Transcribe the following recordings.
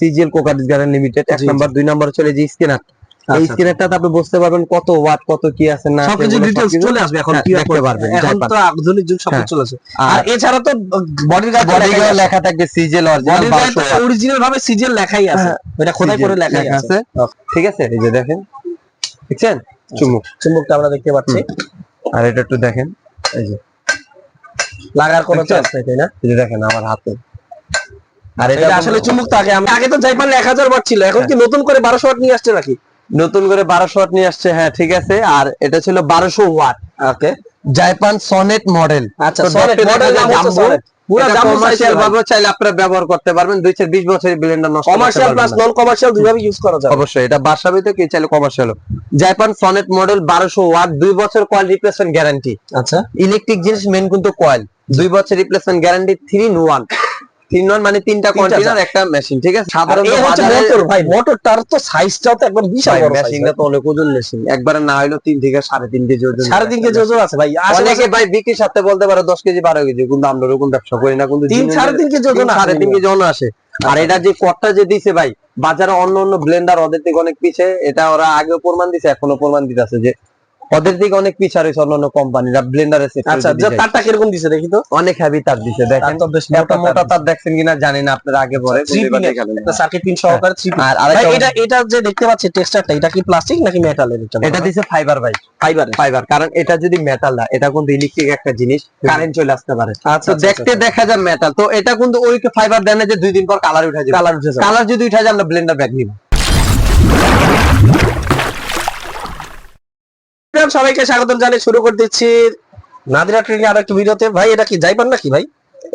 CGL crockeries garden limited এক। Number দুই number চলে যে স্ক্যানার এই আচ্ছা, স্ক্যানারটাতে আপনি বুঝতে পারবেন কত ওয়াট কত কি আছে না সবকিছু সবকিছু চলে আসবে এখন হ্যাঁ, কি দেখতে পারবেন, এখন তো আধুনিক যুগ সব হ্যাঁ। চলে আসে আর এছাড়া তো বডির গায়ে বডি গার্ড লেখা থাকবে সিজিএল অরিজিনাল অরিজিনাল ভাবে সিজিএল লেখাই আছে। হ্যাঁ, এটা খোদাই করে লেখা আছে? ঠিক আছে এই যে দেখেন। দেখছেন? চুমুক। চুমুকটা আমরা দেখতে পাচ্ছি। আর এটা একটু দেখেন এই যে। লাগার কোনো? চান্স নেই তাই না? এই যে দেখেন আমার হাতে। আর এটা এটা আসলে চুম্বক তো আগে আগে তো জাইপান এক হাজার ওয়াট ছিল এখন কি নতুন করে বারোশো ওয়াট নিয়ে আসছে নাকি? নতুন করে বারোশো ওয়াট নিয়ে আসছে হ্যাঁ ঠিক আছে আর এটা ছিল বারোশো watt. Okay. Japan sonnet model. আচ্ছা সনেট মডেল দেখা নাম যায় হচ্ছে জাম্বো। সনেট পুরো কমার্শিয়াল ভাবে চাইলে আপনারা ব্যবহার করতে পারবেন দুই থেকে বিশ বছরের ব্লেন্ডার নষ্ট কমার্শিয়াল প্লাস পারবেন না। নন কমার্শিয়াল দুইভাবে ইউজ করা অবশ্যই এটা কি চাইলে কমার্শিয়াল জাইপান সনেট মডেল বারোশো ওয়াট দুই বছর কয়েল রিপ্লেসমেন্ট গ্যারান্টি আচ্ছা। ইলেকট্রিক জিনিস মেন কিন্তু কয়েল দুই বছর replacement guarantee three in one মানে তিনটা তিনটা কন্টেনার একটা মেশিন ঠিক আছে? আর সাধারণত বাজারে- মোটর ভাই মোটরটার তো সাইজটাও তো একবার বিশাল বড় মেশিনটা তো অনেক ওজন মেশিন একবারে না হইল তিন থেকে সাড়ে তিন কেজি ওজন সাড়ে তিন কেজি ওজন আছে ভাই। অনেকে ভাই বিক্রির সাথে বলতে পারে দশ কেজি বারো কেজি কিন্তু আমরা ওরকম ব্যবসা করি না কিন্তু তিন সাড়ে তিন কেজি ওজন সাড়ে তিন কেজি ওজন আসে। আর এটা যে কটটা যে দিছে ভাই বাজারে অন্য অন্য ব্লেন্ডার ওদের থেকে অনেক পিছে এটা ওরা আগেও প্রমাণ দিছে এখনও প্রমাণ দিতেছে যে ওদের থেকে অনেক পিছে রয়েছে অন্য অন্য কোম্পানিরা ব্লেন্ডারের আচ্ছা তারটা কীরকম দিছে দেখি তো? অনেক হেভি তার দিছে দেখেন। তো বেশ এত মোটা তার দেখছেন কিনা জানি না আপনারা আগে পরে। সার্কিট সহকারে আর এটা এটা যে দেখতে পাচ্ছি টেক্সচারটা এটা কি প্লাস্টিক নাকি মেটালের এটা এটা দিছে ফাইবার ভাই। ফাইবার ফাইবার কারণ এটা যদি মেটাল না এটা কিন্তু ইলেকট্রিক একটা জিনিস কারেন্ট চলে আসতে পারে। আচ্ছা দেখতে দেখা যায় মেটাল তো এটা কিন্তু ওই ফাইবার দেয় না যে দুই দিন পর কালার উঠে যাবে। কালার উঠে যাবে। কালার যদি উঠে যায় আমরা ব্লেন্ডার ব্যাগ নিব। সবাইকে স্বাগতম জানিয়ে শুরু করে দিচ্ছি। নাদিরা ট্রেনে আরও একটু ভিডিওতে। ভাই এটা কি যাইপান নাকি ভাই?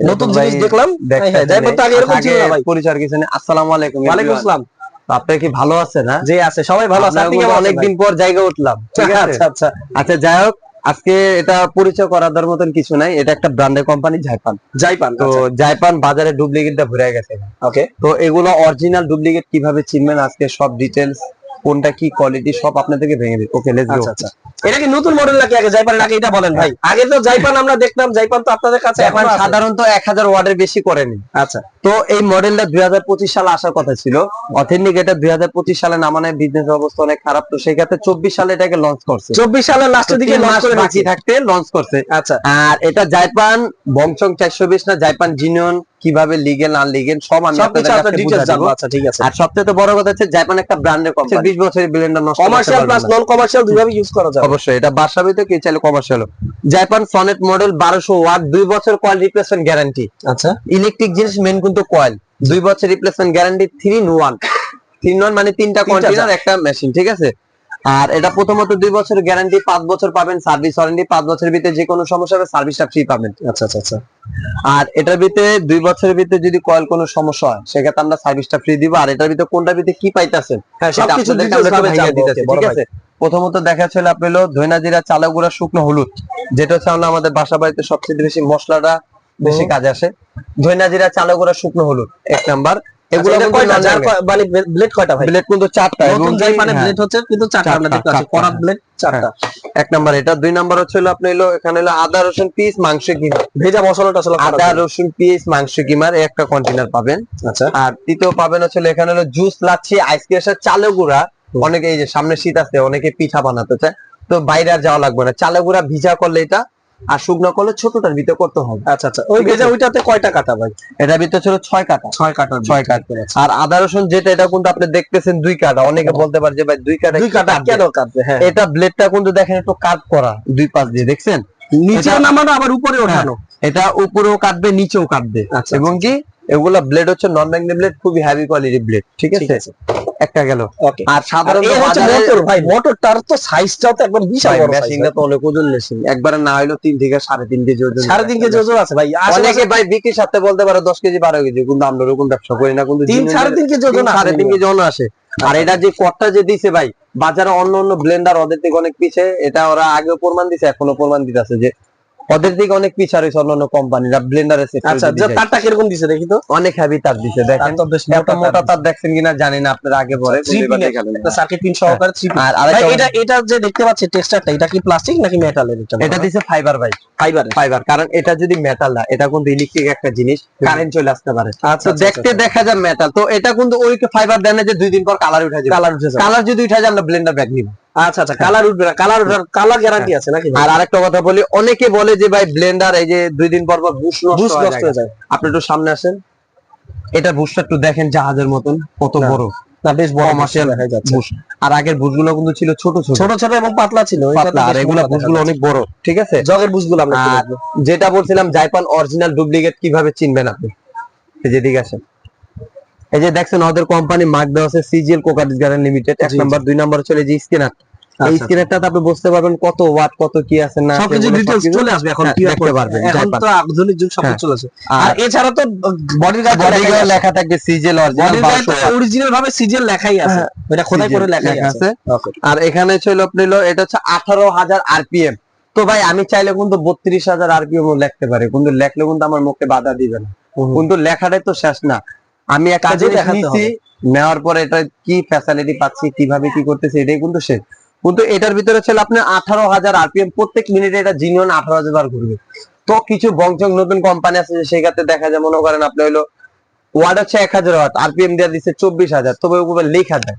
নতুন জিনিস দেখলাম। হ্যাঁ, হ্যাঁ, যাইপান তো আগে এরকম ছিল না ভাই। পরিচয় কিছু নেই। আসসালামু আলাইকুম ওয়ালাইকুম আসসালাম। তো আপনারা কি ভালো আছেন জি আছে সবাই ভালো আছে। আপনি অনেকদিন পর জায়গা উঠলাম ঠিক আছে? আচ্ছা আচ্ছা। আচ্ছা যাই হোক আজকে এটা পরিচয় করার মতন কিছু নাই। এটা একটা ব্র্যান্ডের কোম্পানি জাইপান যাইপান তো জাইপান বাজারে ডুপ্লিকেটটা ভরে গেছে। ওকে তো এগুলো অরিজিনাল ডুপ্লিকেট কীভাবে চিনবেন? আজকে সব ডিটেলস কোনটা কি কোয়ালিটি সব আপনাদেরকে ভেঙে দিই। ওকে লেটস গো আচ্ছা আচ্ছা। এটা কি নতুন মডেল নাকি আগে? জাইপান নাকি এটা বলেন ভাই। আগে তো জাইপান আমরা দেখতাম জাইপান তো আপনাদের কাছে এখন সাধারণত এক হাজার ওয়ার্ডের বেশি করেনি। আচ্ছা। তো এই মডেলটা দুই হাজার পঁচিশ সালে আসার কথা ছিল। অথেন্টিক এটা দুই হাজার পঁচিশ সালে নামানোর বিজনেস অবস্থা অনেক খারাপ। তো সেই ক্ষেত্রে চব্বিশ সালে এটাকে লঞ্চ করছে। চব্বিশ সালের লাস্টের দিকে লঞ্চ করে বাকি থাকতে লঞ্চ করছে। আচ্ছা। আর এটা জাইপান বিশ না জাইপান জিনিয়ন কীভাবে লিগেল না লিগেল সব আমি আচ্ছা ঠিক আছে। আর সবচেয়ে বড় কথা হচ্ছে জাইপান একটা ব্র্যান্ডের কোম্পানি বিশ বছরের ব্লেন্ডার নষ্ট কমার্শিয়াল প্লাস নন কমার্শিয়াল দুইভাবে ইউজ করা যাবে। অবশ্যই এটা বাসাবে তো কি চাইলে কমার্শিয়াল জাপান সনেট মডেল বারোশো ওয়াট দুই বছর কয়েল রিপ্লেসমেন্ট গ্যারান্টি আচ্ছা। ইলেকট্রিক জিনিস মেন কিন্তু কয়েল দুই বছর replacement guarantee three in one three in one মানে তিনটা কন্টেনার একটা মেশিন ঠিক আছে? আর এটা প্রথমত দুই বছর গ্যারান্টি পাঁচ বছর পাবেন সার্ভিস ওয়ারেন্টি পাঁচ বছরের ভিতরে যে কোনো সমস্যা হবে সার্ভিসটা ফ্রি পাবেন। আচ্ছা আচ্ছা আচ্ছা। আর এটার ভিতরে দুই বছরের ভিতরে যদি কয়েল কোনো সমস্যা হয় সেক্ষেত্রে আমরা সার্ভিসটা ফ্রি দিব। আর এটার ভিতরে কোনটার ভিতরে কি পাইতেছেন? হ্যাঁ সেটা আপনাদেরকে আমরা দিতেছি, ঠিক আছে? প্রথমত দেখা ছিল আপনি হলো ধইনা জিরা চালা গুঁড়া শুকনো হলুদ যেটা হচ্ছে আমরা আমাদের বাসা বাড়িতে সবচেয়ে বেশি মশলাটা বেশি। কাজে আসে। ধইনা জিরা চালা গুঁড়া শুকনো হলুদ এক নাম্বার। এগুলো এগুলো কয়টা? মানে ব্লেড কয়টা ভাই? ব্লেড কিন্তু চারটা এবং নতুন জাইপানে হ্যাঁ, ব্লেড হচ্ছে কিন্তু চারটা আমরা দেখতে পাচ্ছি করাত হ্যাঁ। ব্লেড চারটা। এক নাম্বার এটা দুই নাম্বার হচ্ছে হলো আপনি হলো এখানে হলো আদা রসুন পিস মাংস কিমা ভেজা মশলা টসলা আদা রসুন পিস মাংস কিমার একটা কন্টেনার পাবেন। আচ্ছা। আর তৃতীয় পাবেন হচ্ছে এখানে হলো জুস লাচ্ছি আইসক্রিমের চালে গুঁড়া। অনেকে এই যে সামনে শীত আসছে অনেকে পিঠা বানাতে চায়। তো বাইরে আর যাওয়া লাগবে না। চালে গুঁড়া ভিজা করলে এটা আর শুকনো করলে ছোটটার ভিতরে করতে হবে। আচ্ছা আচ্ছা। ওই ভেজা ওইটাতে কয়টা কাটা ভাই? এটার ভিতরে ছিল ছয় কাটা। ছয় কাটা ছয় কাটা। আর আদা রসুন যেটা এটা কিন্তু আপনি দেখতেছেন দুই কাটা। অনেকে বলতে পারে যে ভাই দুই কাটা দুই কাটা? কেন কাটবে? হ্যাঁ। এটা ব্লেডটা কিন্তু দেখেন একটু কাট করা দুই পাশ দিয়ে দেখছেন? নিচে নামানো আবার উপরে ওঠানো। এটা উপরেও কাটবে নিচেও কাটবে। আচ্ছা, এবং কি এগুলা ব্লেড হচ্ছে নন ম্যাগনেট ব্লেড খুবই হেভি কোয়ালিটি ব্লেড ঠিক আছে? একটা গেল। আর মোটর ভাই মোটরটার তো সাইজটাও তো একবার বিশাল বড় মেশিনটা তো অনেক ওজন মেশিন একবারে না থেকে সাড়ে তিন কেজি ওজন ভাই। সাড়ে তিন কেজি ওজন আছে ভাই। অনেকে ভাই বিক্রির সাথে বলতে পারে দশ কেজি বারো কেজি কিন্তু আমরা ওরকম ব্যবসা করি না কিন্তু তিন জিনিসের- সাড়ে তিন কেজি ওজন তিন সাড়ে তিন কেজি ওজন আসে। আর এটা যে কটটা যে দিছে ভাই বাজারে অন্য অন্য ব্লেন্ডার ওদের থেকে অনেক পিছে এটা ওরা আগেও প্রমাণ দিছে এখনও প্রমাণ দিতেছে যে ওদের দিকে অনেক পিছা রয়েছে অন্যান্য কোম্পানিরা ব্লেন্ডারের আচ্ছা যে তারটা কীরকম দিছে দেখি তো? অনেক হেভি তার দিছে দেখেন। এত মোটা তার দেখছেন কিনা জানি না আপনারা আগে পরে সার্কিট পিন সহকারে আর এটা এটা যে দেখতে পাচ্ছি টেক্সচারটা এটা কি প্লাস্টিক নাকি মেটালের এটা এটা দিছে ফাইবার ভাই। ফাইবার ফাইবার কারণ এটা যদি মেটাল না এটা কিন্তু ইলেকট্রিক একটা জিনিস কারেন্ট চলে আসতে পারে। আচ্ছা দেখতে দেখা যায় মেটাল তো এটা কিন্তু ওই ফাইবার দেন যে দুই দিন পর কালার উঠে যাবে। কালার উঠে যাবে। কালার যদি উঠে যায় আমরা ব্লেন্ডার ব্যাগ নিব। আচ্ছা আচ্ছা কালার উঠবে না কালার কালার গ্যারান্টি আছে নাকি আর আরেকটা কথা বলি অনেকে বলে যে ভাই ব্লেন্ডার এই যে দুই দিন পর পর বুশ নষ্ট হয়ে যায়। আপনি একটু সামনে আসেন। এটা বুশটা একটু দেখেন জাহাজের মতন কত বড়। না বেশ বড় কমার্শিয়াল দেখা যাচ্ছে। বুশ আর আগের বুশগুলো কিন্তু ছিল ছোট ছোট। ছোট ছোট এবং পাতলা ছিল পাতলা আর এগুলা বুশগুলো অনেক বড় ঠিক আছে? জগের বুসগুলো আমরা। যেটা বলছিলাম জাইপান অরিজিনাল ডুপ্লিকেট কীভাবে চিনবেন আপনি? এই যে দিকে আসেন। এই যে দেখছেন ওদের কোম্পানি মার্ক দেওয়া আছে সিজিএল কোকারিজ গার্ডেন লিমিটেড এক। নাম্বার দুই নাম্বার হচ্ছে এই যে স্ক্যানার এই আচ্ছা, স্ক্যানারটাতে আপনি বুঝতে পারবেন কত ওয়াট কত কি আছে না আছে, সবকিছু ডিটেইলস চলে আসবে এখন হ্যাঁ, কি দেখতে পারবেন, এখন তো আধুনিক যুগ সবকিছু হ্যাঁ। চলে আসে। আর এছাড়া তো বডির গায়ে বডি গায়ে লেখা থাকবে সিজিএল অরিজিনাল অরিজিনাল ভাবে সিজিএল লেখাই আছে। হ্যাঁ, এটা খোদাই করে লেখাই লেখা আছে। আর এখানে ছিল আপনি এটা হচ্ছে আঠারো হাজার আরপিএম তো ভাই আমি চাইলে কিন্তু বত্রিশ হাজার আরপিএম লিখতে পারি। কিন্তু লেখলে কিন্তু আমার মুখে বাধা দিবে না। কিন্তু লেখাটাই তো শেষ না। আমি একটা জিনিস নিচ্ছি নেওয়ার পরে এটা কি ফ্যাসিলিটি পাচ্ছি কীভাবে কি করতেছে এটাই কিন্তু শেষ। কিন্তু এটার ভিতরে ছিল আপনি আঠারো হাজার আরপিএম প্রত্যেক মিনিটে এটা জিনিয়ন আঠারো হাজার বার ঘুরবে। তো কিছু বংচং নতুন কোম্পানি আছে যে সেক্ষেত্রে দেখা যায় মনে করেন আপনি হলো ওয়ার্ড হচ্ছে এক হাজার ওয়াট আরপিএম দেওয়া দিচ্ছে চব্বিশ হাজার তবে ওগুলো লেখা যায়।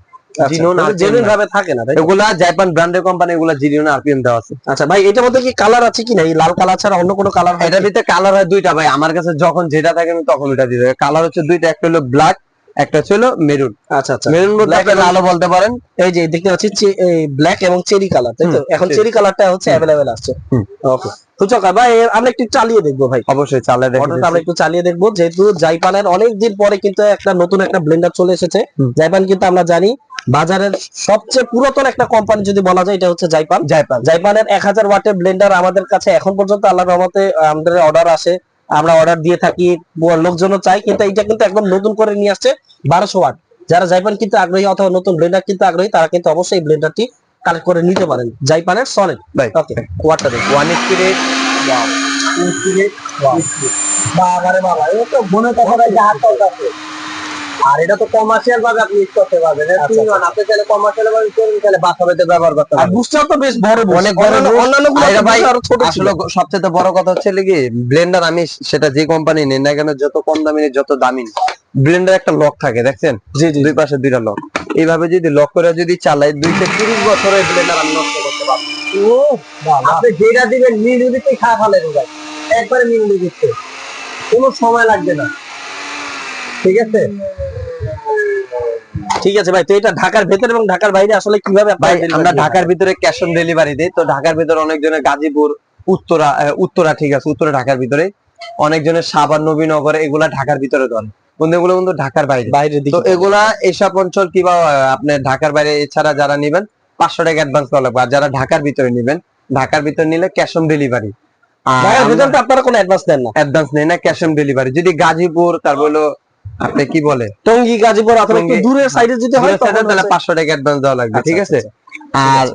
জিনিয়ন জেনুইন ভাবে থাকে না এগুলা জাপান ব্র্যান্ডের কোম্পানি এগুলা জিনিয়ন আরপিএম দেওয়া আছে। আচ্ছা ভাই এটার মধ্যে কি কালার আছে কি না? এই লাল কালার ছাড়া অন্য কোনো কালার এটার ভিতরে কালার হয় দুইটা ভাই। আমার কাছে যখন যেটা থাকে আমি তখন ওটা দিয়ে কালার হচ্ছে দুইটা একটা হলো ব্ল্যাক একটা হচ্ছে মেরুন আচ্ছা আচ্ছা। মেরুন এবং- লালও বলতে পারেন। এই যে দেখতে পাচ্ছি ব্ল্যাক এবং চেরি কালার তাই তো? এখন চেরি কালারটা হচ্ছে আসছে। ওকে ভাই আমরা একটু চালিয়ে দেখব ভাই। অবশ্যই আমরা একটু চালিয়ে দেখব। যেহেতু জাইপানের অনেক দিন পরে কিন্তু একটা নতুন একটা ব্লেন্ডার চলে এসেছে। জাইপান কিন্তু আমরা জানি বাজারের সবচেয়ে পুরাতন একটা কোম্পানি যদি বলা যায় এটা হচ্ছে জাইপান জাপান জাইপানের এক হাজার ওয়াটের ব্লেন্ডার আমাদের কাছে এখন পর্যন্ত আল্লাহ রহমতে আমাদের অর্ডার আসে। আমরা অর্ডার দিয়ে থাকি লোকজনও চাই কিন্তু এটা কিন্তু একদম নতুন করে নিয়ে আসছে বারোশো ওয়াট। যারা জাইপান কিন্তু আগ্রহী অথবা নতুন ব্লেন্ডার কিন্তু আগ্রহী তারা কিন্তু অবশ্যই ব্লেন্ডারটি কালেক্ট করে নিতে পারেন। জাইপানের সলিড ওকে দেখুন ওয়ান স্পিরিট বাবারে বাবা এ তো মনে কথা জাহাজ চলতেছে আর এটা তো কমার্শিয়াল ভাবে আপনি ইউজ করতে পারবেন। আচ্ছা, ওয়ান আপনি চাইলে কমার্শিয়াল ভাবে তাহলে বাসাবাড়িতে ব্যবহার করতে পারবেন। বুস্টার তো বেশ বড় অনেক বড় অন্যান্য- এটা ভাই ছোট আসলে সবচেয়ে বড় কথা হচ্ছে কি ব্লেন্ডার আমি সেটা যে কোম্পানি নেই না কেন যত কম দামি যত দামি ব্লেন্ডার একটা লক থাকে দেখছেন? দুই পাশে দুইটা লক এইভাবে যদি লক করে যদি চালাই দুই থেকে তিরিশ বছরের ব্লেন্ডার আমি নষ্ট করতে পারব। ও আপনি যেটা দিবেন মিনিমিতে খাওয়া ফেলে দেবেন একবারে মিনিমিতে দিচ্ছে। কোনো সময় লাগবে না। ঠিক আছে? ঠিক আছে ভাই তো এটা ঢাকার ভেতর এবং ঢাকার বাইরে আসলে কীভাবে ভাই আমরা ঢাকার ভিতরে ক্যাশ অন ডেলিভারি দিই। তো ঢাকার ভিতরে অনেকজনের গাজীপুর উত্তরা উত্তরা ঠিক আছে উত্তরা ঢাকার ভিতরে। অনেকজনের সাবান নবীনগর এগুলা ঢাকার ভিতরে ধরে কিন্তু এগুলো কিন্তু ঢাকার বাইরে। বাইরের দিকে তো এগুলা এসব অঞ্চল কিংবা আহ, আপনার ঢাকার বাইরে এছাড়া যারা নিবেন পাঁচশো টাকা অ্যাডভান্স করা লাগবে। আর যারা ঢাকার ভিতরে নিবেন ঢাকার ভিতরে নিলে ক্যাশ অন ডেলিভারি ঢাকার ভেতর আপনারা কোনো অ্যাডভান্স দেন না। অ্যাডভান্স নেই না ক্যাশ অন ডেলিভারি যদি গাজীপুর তারপর হলো আপনি কি বলে? টঙ্গী গাজীপুর অথবা একটু। দূরের সাইডে যদি হয় তাহলে হচ্ছে- পাঁচশো টাকা অ্যাডভান্স দেওয়া লাগবে আচ্ছা, ঠিক আছে? আচ্ছা, আর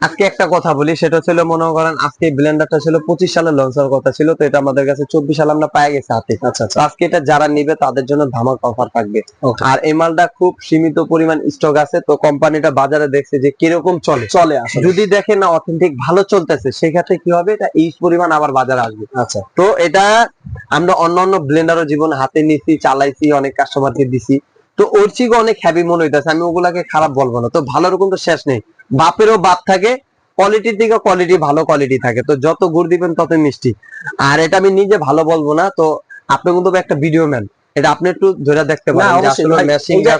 আজকে একটা কথা বলি সেটা ছিল মনে করেন আজকে ব্লেন্ডারটা ছিল পঁচিশ সালে লঞ্চ হওয়ার কথা ছিল তো এটা আমাদের কাছে চব্বিশ সালে আমরা পাই গেছি হাতে। আচ্ছা আচ্ছা। আজকে এটা যারা নিবে তাদের জন্য ধামাক অফার থাকবে। আর এই মালটা খুব সীমিত পরিমাণ স্টক আছে তো কোম্পানিটা বাজারে দেখছে যে কীরকম চলে। চলে আসলে। যদি দেখে না অথেন্টিক ভালো চলতেছে সেক্ষেত্রে কি হবে? এটা এই পরিমাণ আবার বাজারে আসবে। আচ্ছা। তো এটা আমরা অন্য অন্যান্য ব্লেন্ডারও জীবন হাতে নিছি, চালাইছি, অনেক কাস্টমারকে দিছি। তো ওর চিকে অনেক হ্যাপি মনে হইতেছে, আমি ওগুলাকে খারাপ বলব না। তো ভালো রকম তো শেষ নেই। বাপেরও বাপ থাকে কোয়ালিটির দিকে কোয়ালিটি ভালো কোয়ালিটি থাকে। তো যত গুড় দিবেন তত মিষ্টি। আর এটা আমি নিজে ভালো বলব না, তো আপনি কিন্তু একটা ভিডিও ম্যান এটা আপনি একটু ধরে দেখতে পারেন যে আসলে ভাই,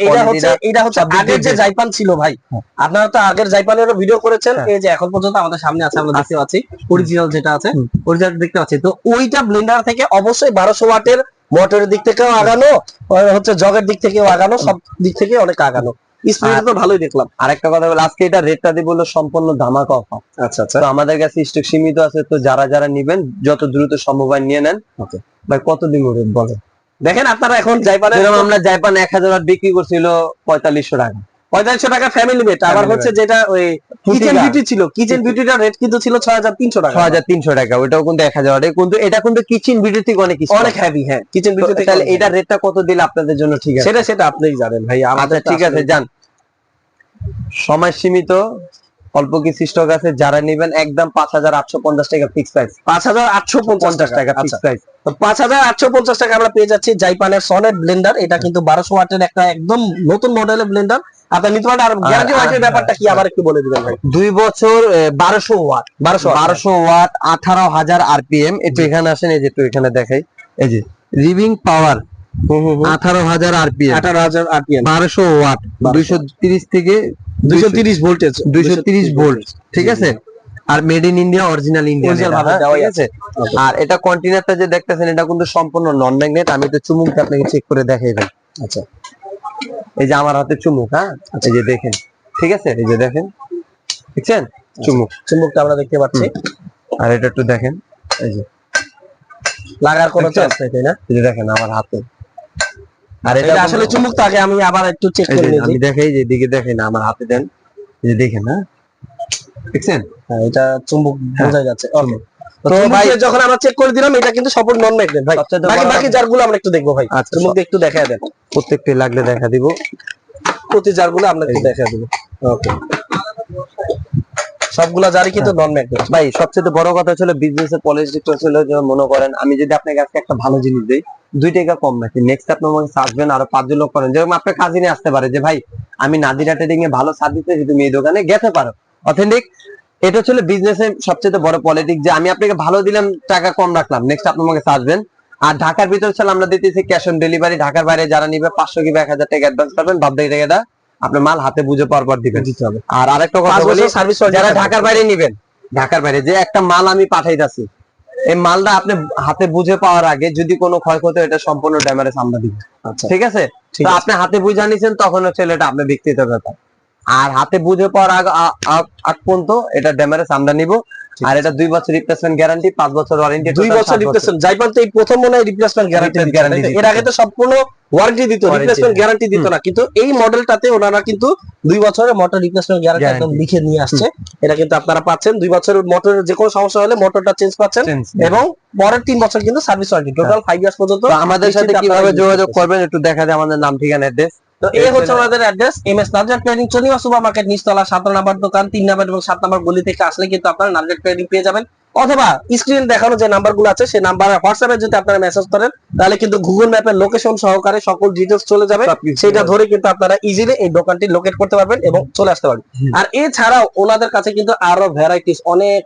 এটা হচ্ছে এটা হচ্ছে দিক আগের যে জাইপান ছিল ভাই। হ্যাঁ। আপনারা তো আগের জাইপানেরও ভিডিও করেছেন। হ্যাঁ। এই যে এখন পর্যন্ত আমাদের সামনে আছে আমরা দেখতে পাচ্ছি। অরিজিনাল যেটা আছে অরিজিনাল দেখতে পাচ্ছি। তো ওইটা ব্লেন্ডার থেকে অবশ্যই বারোশো ওয়াটের মোটরের দিক থেকেও আগানো হচ্ছে জগের দিক থেকেও আগানো সব দিক থেকে অনেক আগানো। স্পিড তো ভালোই দেখলাম। আরেকটা কথা বলে আজকে এটা রেটটা দিব হলো সম্পূর্ণ ধামাকা অফার আচ্ছা আচ্ছা। তো আমাদের কাছে স্টক সীমিত আছে তো যারা যারা নিবেন যত দ্রুত সম্ভব হয় নিয়ে নেন. ভাই কত দিন রেট বলেন? দেখেন আপনারা এখন জাইপানের যেরকম আমরা জাপান এক হাজার বিক্রি করছিল পঁয়তাল্লিশশো টাকা। পঁয়তাল্লিশশো টাকা ফ্যামিলি বেড আবার হচ্ছে যেটা ওই কিচেন। বিউটি ছিল কিচেন বিউটিটার রেট কিন্তু ছিল ছয় হাজার তিনশো টাকা। ছয় হাজার তিনশো টাকা ওটাও কিন্তু এক হাজার কিন্তু এটা কিন্তু কিচেন ভিডিও থেকে অনেক কিছু অনেক হেভি হ্যাঁ কিচেন বিউটি তাহলে এটার রেটটা কত দিলে আপনাদের জন্য ঠিক আছে? সেটা সেটা আপনিই জানেন ভাই আচ্ছা আমাদের ঠিক আছে যান। সময় সীমিত অল্প কিছু স্টক আছে যারা নেবেন একদম পাঁচ হাজার আটশো পঞ্চাশ টাকা ফিক্স প্রাইস পাঁচ হাজার আটশো পঞ্চাশ টাকা ফিক্স আচ্ছা। প্রাইস পাঁচ হাজার আটশো পঞ্চাশ টাকা আমরা পেয়ে যাচ্ছি জাইপানের সনেট ব্লেন্ডার। এটা কিন্তু বারোশো ওয়াটের একটা একদম নতুন মডেলের ব্লেন্ডার। আপনার নিতে পারেন আর গ্যারান্টি ওয়াটের ব্যাপারটা কি আবার একটু বলে দিবেন ভাই। দুই বছর বারোশো ওয়াট। বারোশো বারোশো ওয়াট আঠারো হাজার আরপিএম। একটু এখানে আসেন এই যে একটু এখানে দেখাই। এই যে রিভিং পাওয়ার আঠারো হাজার আরপিএম। আঠারো হাজার আরপিএম। বারোশো ওয়াট দুইশো তিরিশ থেকে দুইশো তিরিশ ভোল্টেজ। দুইশো তিরিশ ভোল্ট। ঠিক আছে? আর made in India original India Original ভাবে দেওয়াই আছে। আর এটা কন্টেনারটা যে দেখতেছেন এটা কিন্তু সম্পূর্ণ নন ম্যাগনেট আমি তো চুমুকটা আপনাকে চেক করে দেখাই ভাই। আচ্ছা। এই যে আমার হাতে চুমুক হ্যাঁ? এই যে দেখেন ঠিক আছে? এই যে দেখেন দেখছেন? চুমুক। চুমুকটা আমরা দেখতে পাচ্ছি। আর এটা একটু দেখেন এই যে। লাগার কোনো চান্স নেই তাই না? এই যে দেখেন আমার হাতে। আর এটা আসলে চুম্বকটা আগে আমি আবার একটু চেক করে নিয়েছি। আমি দেখাই যে দিকে দেখেন আমার হাতে দেন। এই যে দেখেন হ্যাঁ? দেখছেন? হ্যাঁ, এটা চুম্বক হ্যাঁ, বোঝা যাচ্ছে ওকে তো তো ভাই যখন আমরা চেক করে দিলাম এটা কিন্তু সম্পূর্ণ নন ম্যাগনেট ভাই সবচেয়ে বাকি বড় বাকি কথা- জারগুলো আমরা একটু দেখব ভাই। আচ্ছা, চুম্বক একটু দেখা দেন। প্রত্যেকটি লাগলে দেখা দিব। প্রতি জারগুলো আমরা একটু দেখা দিব। ওকে। সবগুলা জারি কিন্তু নন ম্যাগনেট ভাই সবচেয়ে বড় কথা ছিল বিজনেস এর পলিসিটা ছিল যে মনে করেন আমি যদি আপনাকে আজকে একটা ভালো জিনিস দেই দুই টাকা কম রাখি নেক্সট আপনি আমাকে আসবেন আরও পাঁচজন লোক করেন। যেরকম আপনার কাজিনে আসতে পারে যে ভাই আমি নাদিরা ট্রেডিং এ ভালো সার্ভিস দিচ্ছি তুমি এই দোকানে গেতে পারো। অথেন্টিক এটা ছিল বিজনেস এর সবচেয়ে বড় পলিটিক যে আমি আপনাকে ভালো দিলাম টাকা কম রাখলাম। নেক্সট আপনি আমাকে আসবেন আর ঢাকার ভিতরে ছিল আমরা দিতেছি ক্যাশ অন ডেলিভারি ঢাকার বাইরে যারা নিবে পাঁচশো কিংবা এক হাজার টাকা অ্যাডভান্স বাদ বাকি টাকাটা আপনার মাল হাতে বুঝে পাওয়ার পর দিবেন। আর আরেকটা কথা বলি সার্ভিস যারা ঢাকার বাইরে নিবেন ঢাকার বাইরে যে একটা মাল আমি পাঠাইতাছি এই মালটা আপনি হাতে বুঝে পাওয়ার আগে যদি কোনো ক্ষয়ক্ষতি হয়, এটা সম্পূর্ণ ড্যামারেজ আমরা দিব। আচ্ছা। ঠিক আছে? তো আপনি হাতে বুঝে নিছেন তখন হচ্ছে এটা আপনার ব্যক্তিগত ব্যাপার। আর হাতে বুঝে পাওয়ার আগ পর্যন্ত এটা আমরা নিব। আর এটা দুই বছর রিপ্লেসমেন্ট গ্যারান্টি পাঁচ বছর ওয়ারেন্টি দুই বছর রিপ্লেসমেন্ট তো এই প্রথম মনে হয় রিপ্লেসমেন্ট গ্যারান্টি দিত। এর আগে তো সম্পূর্ণ ওয়ারেন্টি দিত রিপ্লেসমেন্ট। গ্যারান্টি দিত। না। কিন্তু এই মডেলটাতে ওনারা কিন্তু দুই বছরের মোটর রিপ্লেসমেন্ট গ্যারান্টি একদম লিখে নিয়ে আসছে। এটা কিন্তু আপনারা পাচ্ছেন। দুই বছরের মোটরের যে কোনো সমস্যা হলে মোটরটা চেঞ্জ পাচ্ছেন। এবং পরের তিন বছর কিন্তু service warranty total five years পর্যন্ত আমাদের সাথে কীভাবে যোগাযোগ করবেন একটু দেখা যায় আমাদের নাম ঠিকানা অ্যাড্রেস তো এই হচ্ছে আমাদের অ্যাড্রেস এম এস নার্জার ট্রেডিং চনিমা সুপার মার্কেট নিচতলা সাত নাম্বার দোকান তিন নাম্বার এবং সাত নাম্বার গলি থেকে আসলে কিন্তু আপনারা নার্জার ট্রেডিং পেয়ে যাবেন। অথবা স্ক্রিন দেখানো যে নাম্বারগুলো আছে সেই নাম্বার হোয়াটসঅ্যাপে যদি আপনারা মেসেজ করেন তাহলে কিন্তু গুগল ম্যাপের লোকেশন সহকারে সকল ডিটেলস চলে যাবে। সেটা ধরে কিন্তু আপনারা ইজিলি এই দোকানটি লোকেট করতে পারবেন এবং চলে আসতে পারবেন। আর এছাড়াও ওনাদের কাছে কিন্তু আরও ভ্যারাইটিস অনেক